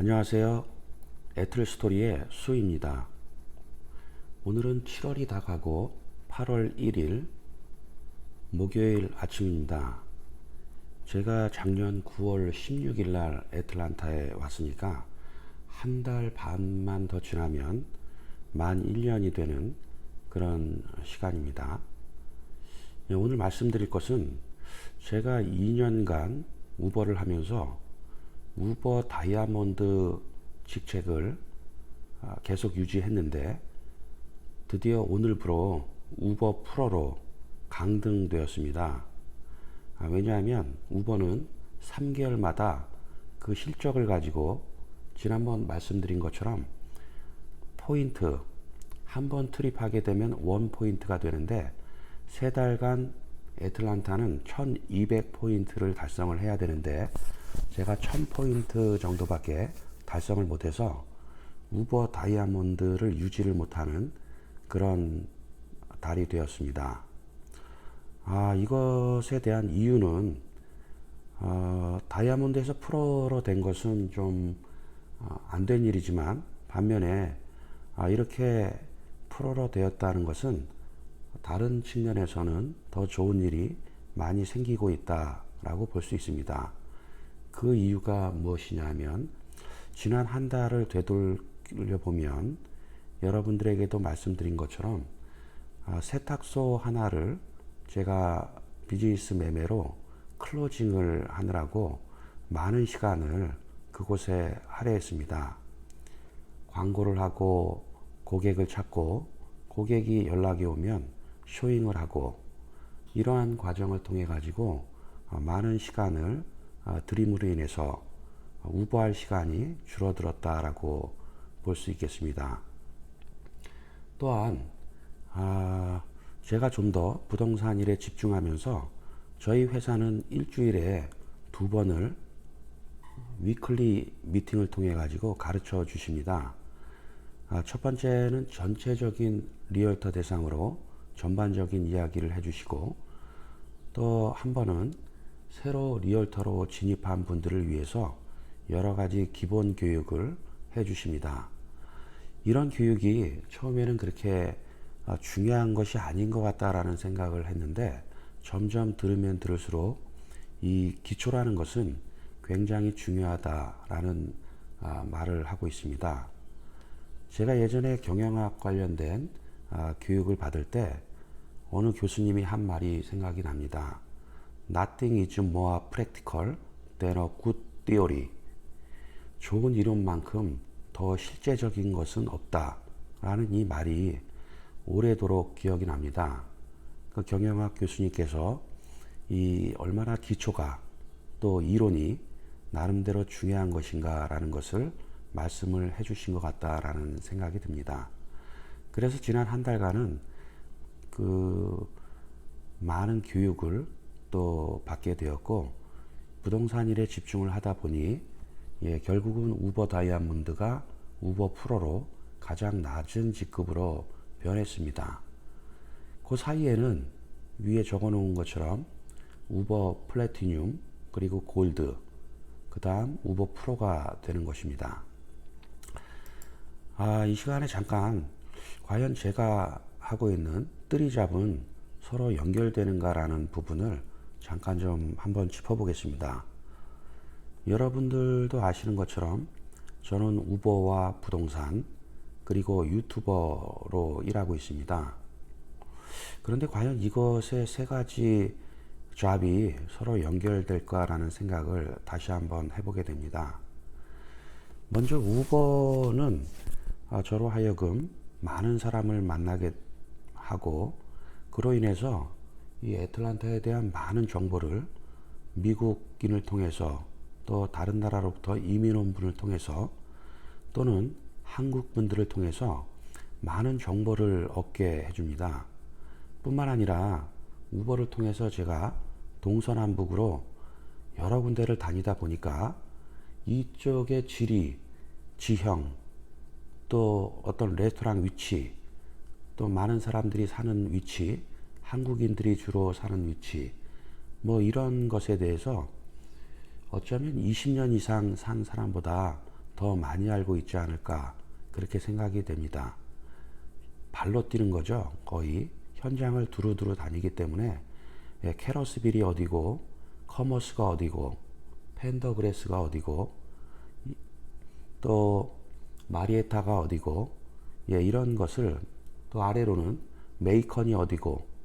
안녕하세요. 애틀 스토리의 수입니다. 오늘은 7월이 다 가고 8월 1일 목요일 아침입니다. 제가 작년 9월 16일 날 애틀란타에 왔으니까 한 달 반만 더 지나면 만 1년이 되는 그런 시간입니다. 네, 오늘 말씀드릴 것은 제가 2년간 우버를 하면서 우버 다이아몬드 직책을 아, 계속 유지했는데 드디어 오늘부로 우버 프로로 강등되었습니다. 아, 왜냐하면 우버는 3개월마다 그 실적을 가지고 지난번 말씀드린 것처럼 포인트 한 번 트립하게 되면 원 포인트가 되는데 세 달간 애틀란타는 1200포인트를 달성을 해야 되는데 제가 1000포인트 정도밖에 달성을 못해서 우버 다이아몬드를 유지를 못하는 그런 달이 되었습니다. 아, 이것에 대한 이유는 어, 다이아몬드에서 프로로 된 것은 좀 안된 일이지만 반면에 아, 이렇게 프로로 되었다는 것은 다른 측면에서는 더 좋은 일이 많이 생기고 있다라고 볼 수 있습니다. 그 이유가 무엇이냐면 지난 한 달을 되돌려 보면 여러분들에게도 말씀드린 것처럼 아, 세탁소 하나를 제가 비즈니스 매매로 클로징을 하느라고 많은 시간을 그곳에 할애했습니다. 광고를 하고 고객을 찾고 고객이 연락이 오면 쇼잉을 하고 이러한 과정을 통해 가지고 어, 많은 시간을 어, 들임으로 인해서 우버할 시간이 줄어들었다라고 볼 수 있겠습니다. 또한 아, 제가 좀 더 부동산 일에 집중하면서 저희 회사는 일주일에 두 번을 위클리 미팅을 통해 가지고 가르쳐 주십니다. 아, 첫 번째는 전체적인 리얼터 대상으로 전반적인 이야기를 해주시고 또 한 번은 새로 리얼터로 진입한 분들을 위해서 여러 가지 기본 교육을 해 주십니다. 이런 교육이 처음에는 그렇게 아, 중요한 것이 아닌 것 같다라는 생각을 했는데 점점 들으면 들을수록 이 기초라는 것은 굉장히 중요하다라는 아, 말을 하고 있습니다. 제가 예전에 경영학 관련된 아, 교육을 받을 때 어느 교수님이 한 말이 생각이 납니다. Nothing is more practical than a good theory. 좋은 이론만큼 더 실제적인 것은 없다 라는 이 말이 오래도록 기억이 납니다. 그 경영학 교수님께서 이 얼마나 기초가 또 이론이 나름대로 중요한 것인가라는 것을 말씀을 해주신 것 같다라는 생각이 듭니다. 그래서 지난 한 달간은 그 많은 교육을 또 받게 되었고 부동산 일에 집중을 하다 보니 예, 결국은 우버 다이아몬드가 우버 프로로 가장 낮은 직급으로 변했습니다. 그 사이에는 위에 적어 놓은 것처럼 우버 플래티늄 그리고 골드 그 다음 우버 프로가 되는 것입니다. 아, 이 시간에 잠깐 과연 제가 하고 있는 뜰이 잡은 서로 연결되는가라는 부분을 잠깐 좀 한번 짚어보겠습니다. 여러분들도 아시는 것처럼 저는 우버와 부동산 그리고 유튜버로 일하고 있습니다. 그런데 과연 이것의 세 가지 잡이 서로 연결될까라는 생각을 다시 한번 해보게 됩니다. 먼저 우버는 아, 저로 하여금 많은 사람을 만나게 하고 그로 인해서 이 애틀란타에 대한 많은 정보를 미국인을 통해서 또 다른 나라로부터 이민 온 분을 통해서 또는 한국 분들을 통해서 많은 정보를 얻게 해줍니다. 뿐만 아니라 우버를 통해서 제가 동서남북으로 여러 군데를 다니다 보니까 이쪽의 지리, 지형, 또 어떤 레스토랑 위치, 또 많은 사람들이 사는 위치, 한국인들이 주로 사는 위치, 뭐 이런 것에 대해서 어쩌면 20년 이상 산 사람보다 더 많이 알고 있지 않을까 그렇게 생각이 됩니다. 발로 뛰는 거죠. 거의 현장을 두루두루 다니기 때문에 예, 캐러스빌이 어디고 커머스가 어디고 펜더그레스가 어디고 이- 또 마리에타가 어디고 예, 이런 것을 또 아래로는 메이컨이 어디고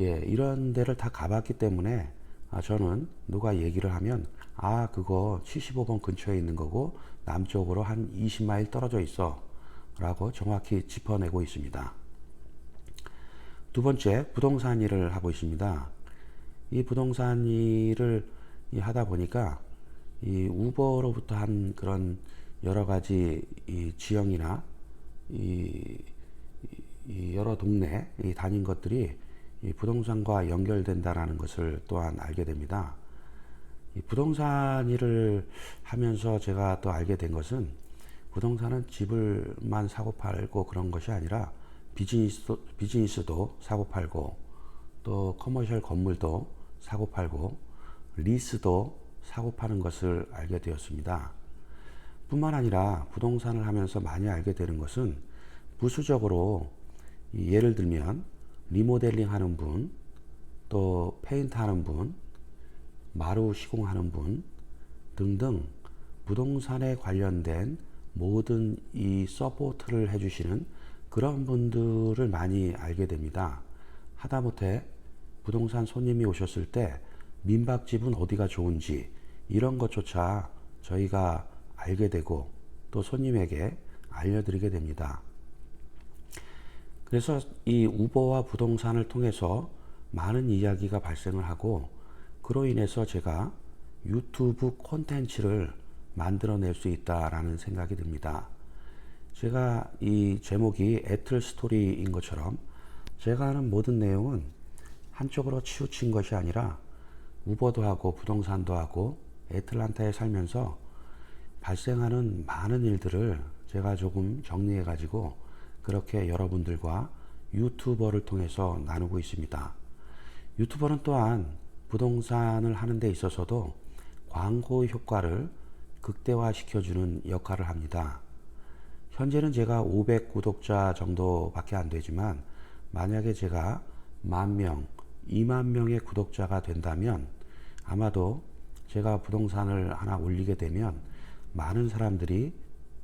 예, 이런 데를 다 가봤기 때문에 아, 저는 누가 얘기를 하면 아, 그거 75번 근처에 있는 거고 남쪽으로 한 20마일 떨어져 있어 라고 정확히 짚어내고 있습니다. 두 번째, 부동산 일을 하고 있습니다. 이 부동산 일을 이 하다 보니까 이 우버로부터 한 그런 여러 가지 이 지형이나 이, 이- 이 여러 동네 이 다닌 것들이 이 부동산과 연결된다라는 것을 또한 알게 됩니다. 이 부동산 일을 하면서 제가 또 알게 된 것은 부동산은 집을만 사고 팔고 그런 것이 아니라 비즈니스, 비즈니스도 사고 팔고 또 커머셜 건물도 사고 팔고 리스도 사고 파는 것을 알게 되었습니다. 뿐만 아니라 부동산을 하면서 많이 알게 되는 것은 부수적으로 이 예를 들면 리모델링 하는 분, 또 페인트 하는 분, 마루 시공하는 분 등등 부동산에 관련된 모든 이 서포트를 해주시는 그런 분들을 많이 알게 됩니다. 하다못해 부동산 손님이 오셨을 때 민박집은 어디가 좋은지 이런 것조차 저희가 알게 되고 또 손님에게 알려드리게 됩니다. 그래서 이 우버와 부동산을 통해서 많은 이야기가 발생을 하고 그로 인해서 제가 유튜브 콘텐츠를 만들어낼 수 있다라는 생각이 듭니다. 제가 이 제목이 애틀 스토리인 것처럼 제가 하는 모든 내용은 한쪽으로 치우친 것이 아니라 우버도 하고 부동산도 하고 애틀란타에 살면서 발생하는 많은 일들을 제가 조금 정리해 가지고 그렇게 여러분들과 유튜버를 통해서 나누고 있습니다. 유튜버는 또한 부동산을 하는 데 있어서도 광고 효과를 극대화 시켜주는 역할을 합니다. 현재는 제가 500 구독자 정도밖에 안 되지만 만약에 제가 만 명, 2만 명의 구독자가 된다면 아마도 제가 부동산을 하나 올리게 되면 많은 사람들이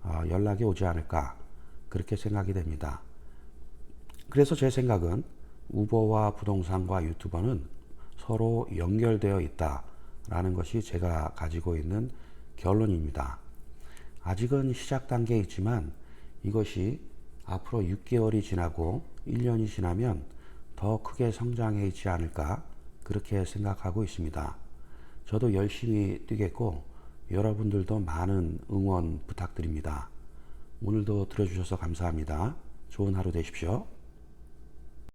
어, 연락이 오지 않을까 그렇게 생각이 됩니다. 그래서 제 생각은 우버와 부동산과 유튜버는 서로 연결되어 있다라는 것이 제가 가지고 있는 결론입니다. 아직은 시작 단계에 있지만 이것이 앞으로 6개월이 지나고 1년이 지나면 더 크게 성장해 있지 않을까 그렇게 생각하고 있습니다. 저도 열심히 뛰겠고 여러분들도 많은 응원 부탁드립니다. 오늘도 들어주셔서 감사합니다. 좋은 하루 되십시오.